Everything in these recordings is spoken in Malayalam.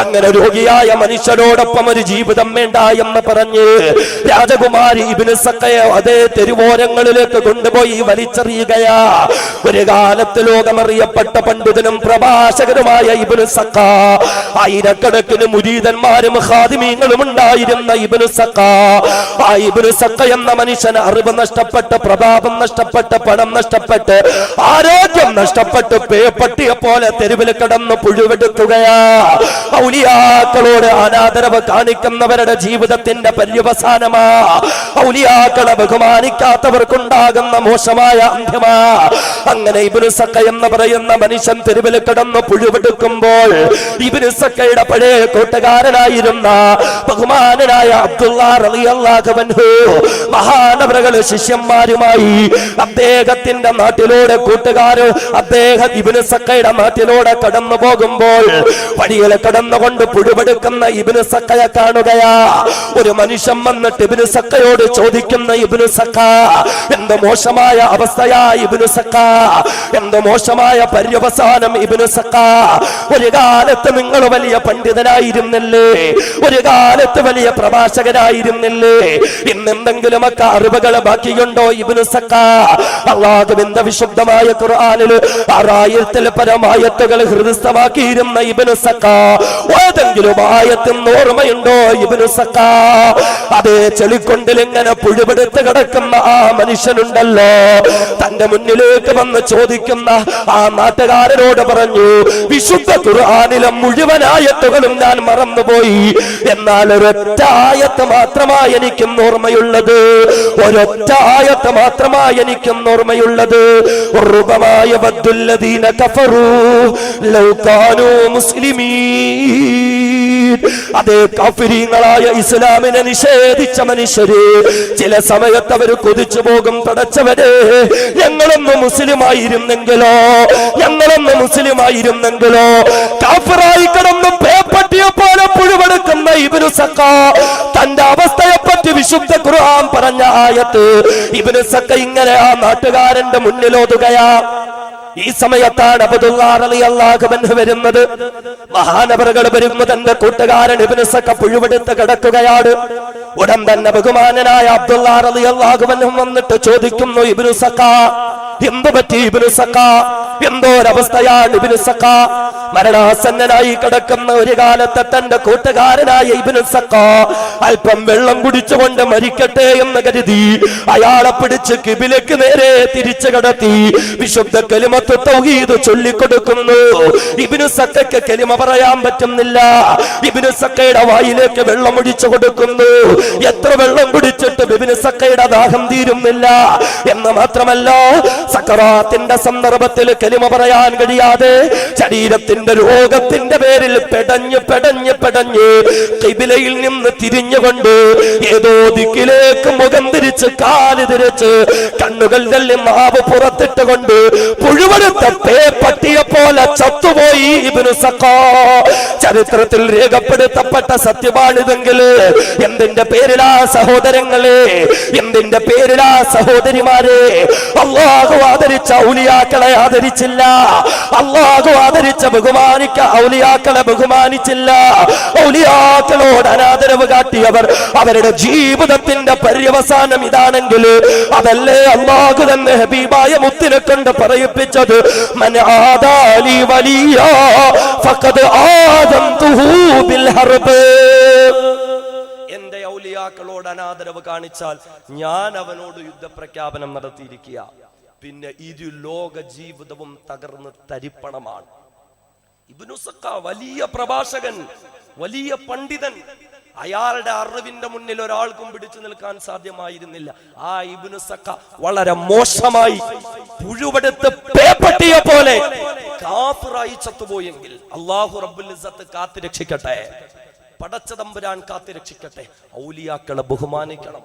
അങ്ങനെ രോഗിയായ മനുഷ്യരോടൊപ്പം ഒരു ജീവിതം വേണ്ട എന്ന് പറഞ്ഞ്. രാജകുമാരി ഇബിന് സക്കയെ അതേ തെരുവോരങ്ങളിലേക്ക് കൊണ്ടുപോയി വലിച്ചെറിയുകയാ. ഒരു കാലത്ത് ലോകമറിയപ്പെട്ട പണ്ഡിതനും പ്രഭാഷകരുമായ ഇബിന് സക്ക. ആയിരക്കണക്കിന് മുരീതന്മാരും ഹാദിമീങ്ങളും ഉണ്ടായിരുന്ന ഇബിന് സക്ക. ആ ഇബിന് സക്ക എന്ന മനുഷ്യൻ അറിവ് നഷ്ടപ്പെട്ട് പ്രതാപം നഷ്ടപ്പെട്ട് പണം നഷ്ടപ്പെട്ട് ആരോഗ്യം നഷ്ടപ്പെട്ട് പേപ്പട്ടിയെ പോലെ തെരുവിൽ കിടന്ന് പുഴുവെടുക്കുകയാ. ഔലിയാക്കളോട് അനാദരവ് കാണിക്കുന്നവരുടെ ജീവിതത്തിന്റെ പര്യവസാനമാ. ഔലിയാക്കളെ ബഹുമാനിക്കാത്തവർക്കുണ്ടാകുന്ന മോശമായ അന്ത്യമാ അങ്ങനെ ഇബിനുസക്ക എന്ന് പറയുന്ന മനുഷ്യൻ തെരുവിൽ കിടന്ന് പുഴുവെടുക്കുമ്പോൾ ഇബിനുസക്കയുടെ പഴയ കൂട്ടുകാരനായിരുന്ന ബഹുമാനനായ അബ്ദുള്ളു മഹാനവരകൾ ശിഷ്യന്മാരുമായി അദ്ദേഹത്തിന്റെ നാട്ടിലൂടെ കൂട്ടുകാര് അദ്ദേഹം ഇബിനുസക്കയുടെ നാട്ടിലൂടെ കടന്നു പോകുമ്പോൾ വഴിയിൽ കടന്നുകൊണ്ട് പുഴുവെടുക്കുന്ന ഇബിന് സക്കയ കാണുകയാ. ഒരു മനുഷ്യൻ വന്നിട്ട് ഇബിന് സക്കയോട് ചോദിക്കുന്ന ഇബിന് സക്ക എന്ത് മോശമായ അവസ്ഥയാ ഇബിന് സക്ക? എന്ത് മോശമായ പര്യവസാനം ഇബിന് സക്ക? ഒരു കാലത്ത് നിങ്ങൾ വലിയ പണ്ഡിതനായിരുന്നില്ലേ? ഒരു കാലത്ത് വലിയ പ്രഭാഷകനായിരുന്നില്ലേ ഇന്ന് എന്തെങ്കിലുമൊക്കെ അറിവുകൾ ബാക്കിയുണ്ടോ ഇബിന് സക്ക? അള്ളാഹുവിന്റെ വിശുദ്ധമായ ഖുർആാനിൽ ആറായിരത്തിൽ പരമായത്തുകൾ ഹൃദയസ്ഥമാക്കിയിരുന്ന ഇബിന് സക്ക ഏതെങ്കിലും ആയത്തിന് ഓർമ്മയുണ്ടോ ഇബിന് സക്കാ അതേ ചെളിക്കൊണ്ടിൽ ഇങ്ങനെ പുഴുപെടുത്ത് കിടക്കുന്ന ആ മനുഷ്യനുണ്ടല്ലോ. തന്റെ മുന്നിലേക്ക് വന്ന് ചോദിക്കുന്ന ആ നാട്ടുകാരനോട് പറഞ്ഞു വിശുദ്ധ ഖുർആനിലെ മുഴുവൻ ആയത്തുകളും ഞാൻ മറന്നുപോയി. എന്നാൽ ഒരൊറ്റ ആയത്ത് മാത്രമായി എനിക്കും ഓർമ്മയുള്ളത്. ഒരൊറ്റ ആയത്ത് മാത്രമായി എനിക്കും ഓർമ്മയുള്ളത്. റുബമായ അതേ കാഫിരീങ്ങളായ ഇസ്ലാമിനെ നിഷേധിച്ച മനുഷ്യര് ചില സമയത്ത് അവർ കൊതിച്ചു പോകും തടച്ചവരെ. ഞങ്ങളൊന്ന് മുസ്ലിം ആയിരുന്നെങ്കിലോ ഞങ്ങളൊന്ന് മുസ്ലിം ആയിരുന്നെങ്കിലോ കാഫിറായി കിടന്ന് പേപ്പട്ടിയെ പോലെ പുഴുവെടുക്കുന്ന ഇവർ സക്ക തന്റെ അവസ്ഥയെ പറ്റി വിശുദ്ധ ഖുർആൻ പറഞ്ഞ ആയത്ത് ഇവർ സക്ക ഇങ്ങനെ ആ നാട്ടുകാരന്റെ മുന്നിലോതുകയാ. ഈ സമയത്താണ് അബുദുല്ലാഹു വരുന്നത്. മഹാനവറുകൾ വരുമ്പോ തന്റെ കൂട്ടുകാരൻ ഇബിനസൊക്കെ സക്ക പുഴുവെടുത്ത് കിടക്കുകയാണ്. ഉടൻ തന്നെ ബഹുമാനനായ അബ്ദുല്ലാ റളിയല്ലാഹുവൻഹും വന്നിട്ട് ചോദിക്കുന്നു ഇബ്നു സക്ക എന്ത് പറ്റി ഇബ്നു സക്ക എന്തോ ഒരവസ്ഥയാണ് ഇബ്നു സക്ക മരണാസന്നനായി കിടക്കുന്ന ഒരു കാലത്തെ തന്റെ കൂട്ടുകാരനായ ഇബ്നു സക്ക അല്പം വെള്ളം കുടിച്ചുകൊണ്ട് മരിക്കട്ടെ എന്ന് കരുതി അയാളെ പിടിച്ച് കിബിലേക്ക് നേരെ തിരിച്ചു കടത്തി വിശുദ്ധ കലിമത്ത് തൗഹീദ് ചൊല്ലിക്കൊടുക്കുന്നു. ഇബ്നു സക്കയ്ക്ക് കലിമ പറയാൻ പറ്റുന്നില്ല. ഇബ്നു സക്കയുടെ വായിലേക്ക് വെള്ളം ഒഴിച്ചു കൊടുക്കുന്നു. എത്ര വെള്ളം കുടിച്ചിട്ട് ബിബിന് സക്കയുടെ ദാഹം തീരുന്നില്ല. എന്ന് മാത്രമല്ല സക്കറാത്തിന്റെ സന്ദർഭത്തിൽ കലിമ പറയാൻ കഴിയാതെ ശരീരത്തിന്റെ രോഗത്തിന്റെ പേരിൽ പെടഞ്ഞ് പെടഞ്ഞ് പെടഞ്ഞ് കിബിലയിൽ നിന്ന് തിരിഞ്ഞുകൊണ്ട് ഏതോ ദിക്കിലേക്ക് മുഖം തിരിച്ച് കാൽ തിരിച്ച് കണ്ണുകൾ തള്ളി നാവ് പുറത്തിട്ടുകൊണ്ട് പുഴുവെടുത്ത പേപ്പട്ടിയെ പോലെ ചത്തുപോയി ഇബിനു സക്കാ ചരിത്രത്തിൽ രേഖപ്പെടുത്തപ്പെട്ട സത്യമാണിതെങ്കിൽ എന്തിന്റെ പേരിലാ സഹോദരങ്ങളെ? എന്തിന്റെ പേരിലാ സഹോദരിമാരെ? അള്ളാഹു ആദരിച്ച ഔലിയാക്കളെ ആദരിച്ചില്ല. അള്ളാഹു ആദരിച്ച ബഹുമാനിക്ക ഔലിയാക്കളെ ബഹുമാനിച്ചില്ല. ഔലിയാക്കളോട് അനാദരവ് കാട്ടിയവർ അവരുടെ ജീവിതത്തിന്റെ പര്യവസാനം ഇതാണെങ്കിൽ അതല്ലേ അള്ളാഹു തന്നെ ഹബീബായ മുത്തിനെ കൊണ്ട് പറയിപ്പിച്ചത്? വലിയ ഫഖദ് ബിൽ ഹർബ്. എന്റെ ഔലിയാക്കളോട് അനാദരവ് കാണിച്ചാൽ ഞാൻ അവനോട് യുദ്ധപ്രഖ്യാപനം നടത്തിയിരിക്കുക. പിന്നെ ഇരു ലോക ജീവിതവും തകർന്ന് തരിപ്പണമാണ്. ഇബ്നു സക്ക വലിയ പ്രഭാഷകൻ വലിയ പണ്ഡിതൻ അയാളുടെ അറിവിന്റെ മുന്നിൽ ഒരാൾക്കും പിടിച്ചു നിൽക്കാൻ സാധ്യമായിരുന്നില്ല. ആ ഇബ്നു സക്ക വളരെ മോശമായി പുഴുവെടുത്ത് പേപ്പട്ടിയെ പോലെ കാഫിറായി ചത്തുപോയെങ്കിൽ അള്ളാഹു റബ്ബുൽ കാത്തു രക്ഷിക്കട്ടെ പടച്ച തമ്പുരാൻ കാത്തു രക്ഷിക്കട്ടെ ഔലിയാക്കളെ ബഹുമാനിക്കണം.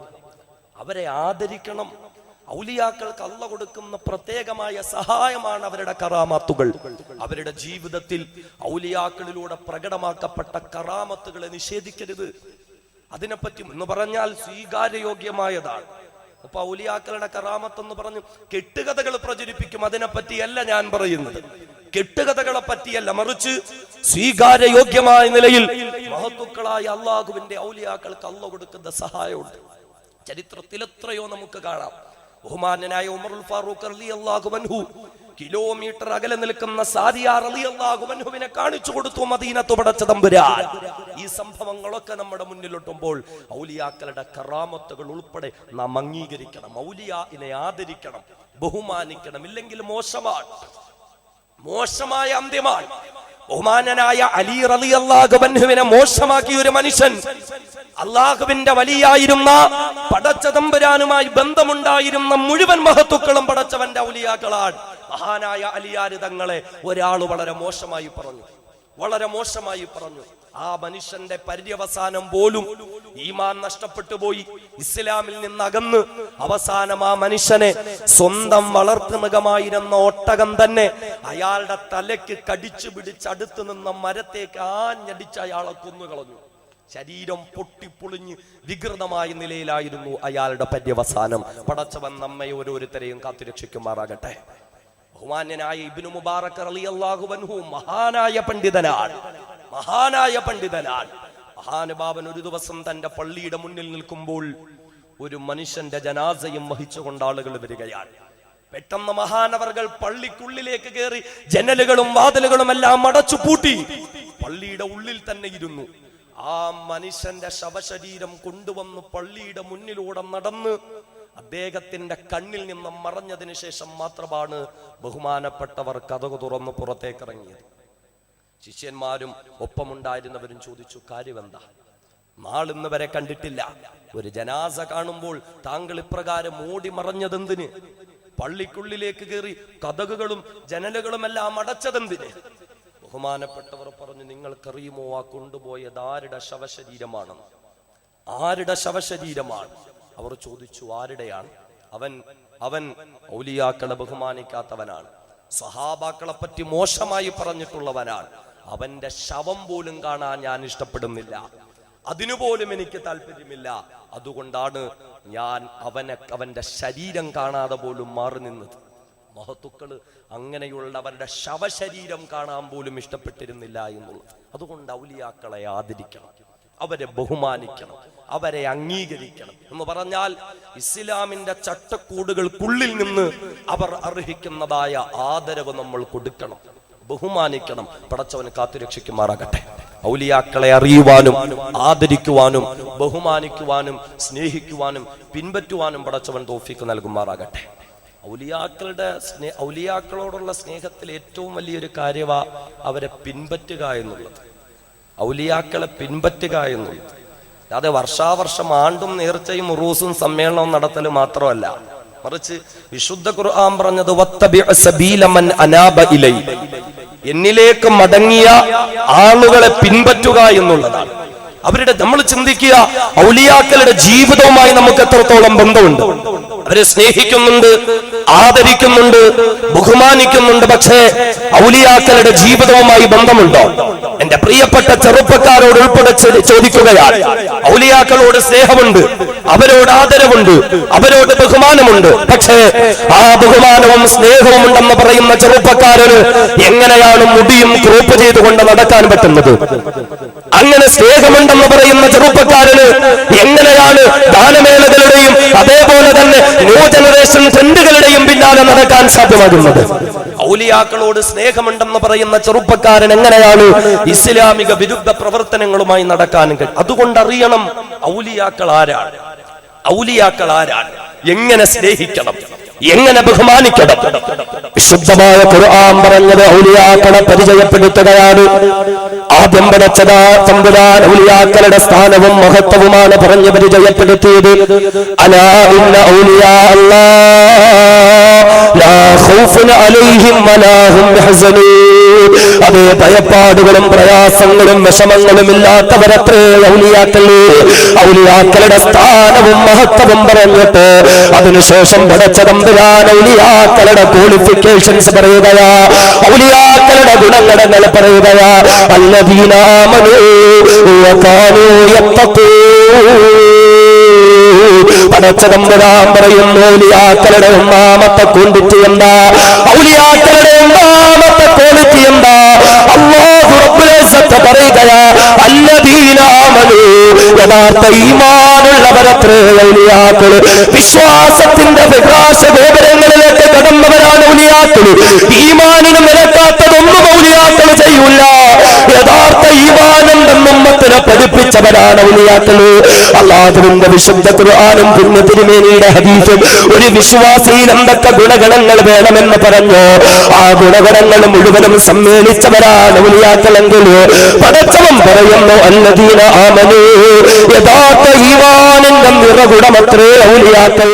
അവരെ ആദരിക്കണം. ഔലിയാക്കൾക്ക് അല്ല കൊടുക്കുന്ന പ്രത്യേകമായ സഹായമാണ് അവരുടെ കറാമത്തുകൾ. അവരുടെ ജീവിതത്തിൽ ഔലിയാക്കളിലൂടെ പ്രകടമാക്കപ്പെട്ട കറാമത്തുകളെ നിഷേധിക്കരുത്. അതിനെപ്പറ്റി എന്ന് പറഞ്ഞാൽ സ്വീകാര്യയോഗ്യമായതാണ്. അപ്പൊ ഔലിയാക്കളുടെ കറാമത്ത് എന്ന് പറഞ്ഞു കെട്ടുകഥകൾ പ്രചരിപ്പിക്കും അതിനെപ്പറ്റിയല്ല ഞാൻ പറയുന്നത്. കെട്ടുകഥകളെ പറ്റിയല്ല മറിച്ച് സ്വീകാര്യയോഗ്യമായ നിലയിൽ മഹത്തുക്കളായ അള്ളാഹുവിന്റെ ഔലിയാക്കൾക്ക് അള്ള കൊടുക്കുന്ന സഹായമുണ്ട്. ചരിത്രത്തിൽ എത്രയോ നമുക്ക് കാണാം. ബഹുമാന്യനായ ഉമർ ഫാറൂഖ് അള്ളാഹു കിലോമീറ്റർ അകലെ നിൽക്കുന്ന സാദിയാർ അലി അള്ളാഹുവിനെ കാണിച്ചു കൊടുത്തു മദീനത്ത് പടച്ച തമ്പുരാൻ. ഈ സംഭവങ്ങളൊക്കെ നമ്മുടെ മുന്നിലൊട്ടുമ്പോൾ ഔലിയാക്കളുടെ കറാമത്തുകൾ ഉൾപ്പെടെ നാം അംഗീകരിക്കണം ഔലിയാനെ ആദരിക്കണം ബഹുമാനിക്കണം ഇല്ലെങ്കിൽ മോശമാണ് മോശമായ അന്ത്യമാണ്. ബഹുമാനനായ അലി റലി അള്ളാഹുബൻഹുവിനെ മോശമാക്കിയ ഒരു മനുഷ്യൻ അള്ളാഹുവിന്റെ വലിയായിരുന്ന പടച്ചതമ്പുരാനുമായി ബന്ധമുണ്ടായിരുന്ന മുഴുവൻ മഹത്തുക്കളും പടച്ചവന്റെ ഔലിയാക്കളാണ്. മഹാനായ അലിയാര് തങ്ങളെ ഒരാൾ വളരെ മോശമായി പറഞ്ഞു. വളരെ മോശമായി പറഞ്ഞു. ആ മനുഷ്യന്റെ പര്യവസാനം പോലും ഈമാൻ നഷ്ടപ്പെട്ടു പോയി. ഇസ്ലാമിൽ നിന്ന് അകന്ന് അവസാനം ആ മനുഷ്യനെ സ്വന്തം വളർത്തുമൃഗമായിരുന്ന ഒട്ടകം തന്നെ അയാളുടെ തലയ്ക്ക് കടിച്ചു പിടിച്ച് അടുത്ത് നിന്ന മരത്തേക്ക് ആഞ്ഞടിച്ച് അയാളെ കൊന്നുകളഞ്ഞു ശരീരം പൊട്ടിപ്പൊളിഞ്ഞ് വികൃതമായ നിലയിലായിരുന്നു അയാളുടെ പര്യവസാനം. പടച്ചവൻ നമ്മെ ഓരോരുത്തരെയും കാത്തുരക്ഷിക്കുമാറാകട്ടെ. ബഹുമാന്യനായ ഇബ്നു മുബാറക് റളിയല്ലാഹു അൻഹു മഹാനായ പണ്ഡിതനാണ്. മഹാനായ പണ്ഡിതനാണ്. മഹാനുഭാവൻ ഒരു ദിവസം തന്റെ പള്ളിയുടെ മുന്നിൽ നിൽക്കുമ്പോൾ ഒരു മനുഷ്യന്റെ ജനാസയും വഹിച്ചുകൊണ്ട് ആളുകൾ വരികയാണ്. പെട്ടെന്ന് മഹാനവർകൾ പള്ളിക്കുള്ളിലേക്ക് കയറി ജനലുകളും വാതിലുകളും എല്ലാം അടച്ചു പൂട്ടി പള്ളിയുടെ ഉള്ളിൽ തന്നെ ഇരുന്നു. ആ മനുഷ്യന്റെ ശവശരീരം കൊണ്ടുവന്ന് പള്ളിയുടെ മുന്നിലൂടെ നടന്ന് അദ്ദേഹത്തിന്റെ കണ്ണിൽ നിന്ന് മറഞ്ഞതിന് ശേഷം മാത്രമാണ് ബഹുമാനപ്പെട്ടവർ കഥകു തുറന്ന് പുറത്തേക്കിറങ്ങിയത്. ശിഷ്യന്മാരും ഒപ്പമുണ്ടായിരുന്നവരും ചോദിച്ചു കാര്യമെന്താ? നാളിന്ന് വരെ കണ്ടിട്ടില്ല. ഒരു ജനാസ കാണുമ്പോൾ താങ്കൾ ഇപ്രകാരം ഓടി മറഞ്ഞതെന്തിന്? പള്ളിക്കുള്ളിലേക്ക് കയറി കഥകുകളും ജനലുകളും എല്ലാം അടച്ചതെന്തിന്? ബഹുമാനപ്പെട്ടവർ പറഞ്ഞു നിങ്ങൾക്കറിയുമോ ആ കൊണ്ടുപോയത് ആരുടെ ശവശരീരമാണെന്ന്? ആരുടെ ശവശരീരമാണ്? അവർ ചോദിച്ചു ആരുടെയാണ്? അവൻ അവൻ ഔലിയാക്കളെ ബഹുമാനിക്കാത്തവനാണ്. സഹാബാക്കളെ പറ്റി മോശമായി പറഞ്ഞിട്ടുള്ളവനാണ്. അവന്റെ ശവം പോലും കാണാൻ ഞാൻ ഇഷ്ടപ്പെടുന്നില്ല. അതിനുപോലും എനിക്ക് താല്പര്യമില്ല അതുകൊണ്ടാണ് ഞാൻ അവനെ അവന്റെ ശരീരം കാണാതെ പോലും മാറി നിന്നത്. മഹത്തുക്കൾ അങ്ങനെയുള്ളവരുടെ ശവശരീരം കാണാൻ പോലും ഇഷ്ടപ്പെട്ടിരുന്നില്ല എന്നുള്ളത്. അതുകൊണ്ട് ഔലിയാക്കളെ ആദരിക്കണം. അവരെ ബഹുമാനിക്കണം അവരെ അംഗീകരിക്കണം എന്ന് പറഞ്ഞാൽ ഇസ്ലാമിന്റെ ചട്ടക്കൂടുകൾക്കുള്ളിൽ നിന്ന് അവർ അർഹിക്കുന്നതായ ആദരവ് നമ്മൾ കൊടുക്കണം ബഹുമാനിക്കണം. പടച്ചവന് കാത്തുരക്ഷിക്കുമാറാകട്ടെ. ഔലിയാക്കളെ അറിയുവാനും ആദരിക്കുവാനും ബഹുമാനിക്കുവാനും സ്നേഹിക്കുവാനും പിൻപറ്റുവാനും പടച്ചവൻ തോഫിക്ക് നൽകുമാറാകട്ടെ. ഔലിയാക്കളുടെ സ്നേ ഔലിയാക്കളോടുള്ള സ്നേഹത്തിൽ ഏറ്റവും വലിയൊരു കാര്യവാ അവരെ പിൻപറ്റുക എന്നുള്ളത്. ഔലിയാക്കളെ പിൻപറ്റുക എന്നുള്ളത് അല്ലാതെ വർഷാവർഷം ആണ്ടും നേർച്ചയും ഉറൂസും സമ്മേളനവും നടത്തൽ മാത്രമല്ല. മറിച്ച് വിശുദ്ധ ഖുർആൻ പറഞ്ഞത്. എന്നിലേക്ക് മടങ്ങിയ ആളുകളെ പിൻപറ്റുക എന്നുള്ളതാണ്. അവരുടെ നമ്മൾ ചിന്തിക്കുക ഔലിയാക്കളുടെ ജീവിതവുമായി നമുക്ക് എത്രത്തോളം ബന്ധമുണ്ട്? അവരെ സ്നേഹിക്കുന്നുണ്ട് ആദരിക്കുന്നുണ്ട് ബഹുമാനിക്കുന്നുണ്ട്. പക്ഷേ ഔലിയാക്കളുടെ ജീവിതവുമായി ബന്ധമുണ്ടോ? എന്റെ പ്രിയപ്പെട്ട ചെറുപ്പക്കാരോട് ഉൾപ്പെടെ ചോദിക്കുകയാണ് ഔലിയാക്കളോട് സ്നേഹമുണ്ട് അവരോട് ആദരവുണ്ട് അവരോട് ബഹുമാനമുണ്ട്. പക്ഷേ ആ ബഹുമാനവും സ്നേഹവും ഉണ്ടെന്ന് പറയുന്ന ചെറുപ്പക്കാരന് എങ്ങനെയാണ് മുടിയും ക്രോപ്പ് ചെയ്തുകൊണ്ട് നടക്കാൻ പറ്റുന്നത്? അങ്ങനെ സ്നേഹമുണ്ടെന്ന് പറയുന്ന ചെറുപ്പക്കാരന് എങ്ങനെയാണ് ഗാനമേളകളുടെയും അതേപോലെ തന്നെ ന്യൂ ജനറേഷൻ ട്രെൻഡുകളുടെയും പിന്നാലെ നടക്കാൻ സാധ്യമാകുന്നത്? ഔലിയാക്കളോട് സ്നേഹമുണ്ടെന്ന് പറയുന്ന ചെറുപ്പക്കാരൻ എങ്ങനെയാണ് ഇസ്ലാമിക വിരുദ്ധ പ്രവർത്തനങ്ങളുമായി നടക്കാൻ കഴിയും അതുകൊണ്ട് അറിയണം ഔലിയാക്കൾ ആരാണ്. ഔലിയാക്കൾ ആരാണ്? എങ്ങനെ സ്നേഹിക്കണം? എങ്ങനെ ബഹുമാനിക്കണം? വിശുദ്ധമായ ഖുർആൻ പറഞ്ഞത് ഔലിയാക്കളെ പരിചയപ്പെടുത്തുകയാണ്. ആദ്യം പടച്ചതാ ഔലിയാക്കളുടെ സ്ഥാനവും മഹത്വവുമാണ് പറഞ്ഞ് പരിചയപ്പെടുത്തിയത്. അലാ ഇന്ന ഔലിയാ ലാ അലൈഹിം വലാ അതേ ഭയപ്പാടുകളും പ്രയാസങ്ങളും വിഷമങ്ങളും ഇല്ലാത്തവരത്രേ ഔലിയാക്കളേ. ഔലിയാക്കളുടെ സ്ഥാനവും മഹത്വവും പറഞ്ഞിട്ട് അതിനുശേഷം പടച്ച തമ്പുരാൻ ഔലിയാക്കളുടെ ക്വാളിഫിക്കേഷൻസ് പറയുകയാ. ഔലിയാക്കളുടെ ഗുണങ്ങൾ പറയുക അല്ലദീനാമനു പടച്ചതമ്പുരാൻ പറയുന്നു ഔലിയാക്കളുടെ ഒന്നാമത്തെ കൊണ്ടിട്ട് എന്താ? ഔലിയാക്കളുടെ ഒന്നാമത്തെ ക്വാളിറ്റി എന്താ? ഇസ്സത്ത് പറയുകയാ അല്ലദീന ആമനു യഥാർത്ഥ ഈമാനുള്ളവരത്രേ വിശ്വാസത്തിന്റെ പ്രകാശ ഗോപുരങ്ങളിലേക്ക് കടന്നവരാണ് ഔലിയാക്കൾ. ഈമാനിന് ചെയ്യൂല യഥാർത്ഥ ഈമാനെന്നും ഉമ്മത്തിനെ പഠിപ്പിച്ചവരാണ് ഔലിയാക്കൾ. അള്ളാഹുവിന്റെ വിശുദ്ധ ഖുർആാനും പുണ്യ തിരുമേനിയുടെ ഹദീസും ഒരു വിശ്വാസിയിൽ എന്തൊക്കെ ഗുണഗണങ്ങൾ വേണമെന്ന് പറഞ്ഞു? ആ ഗുണഗണങ്ങൾ മുഴുവനും സമ്മേളിച്ചവരാണ് ഔലിയാക്കളെങ്കിൽ പടച്ചവൻ പറയുന്നു അല്ലദീന ആമനു. യഥാർത്ഥ ഈമാനിന്റെ നിറകുടമത്രേ ഔലിയാക്കൾ.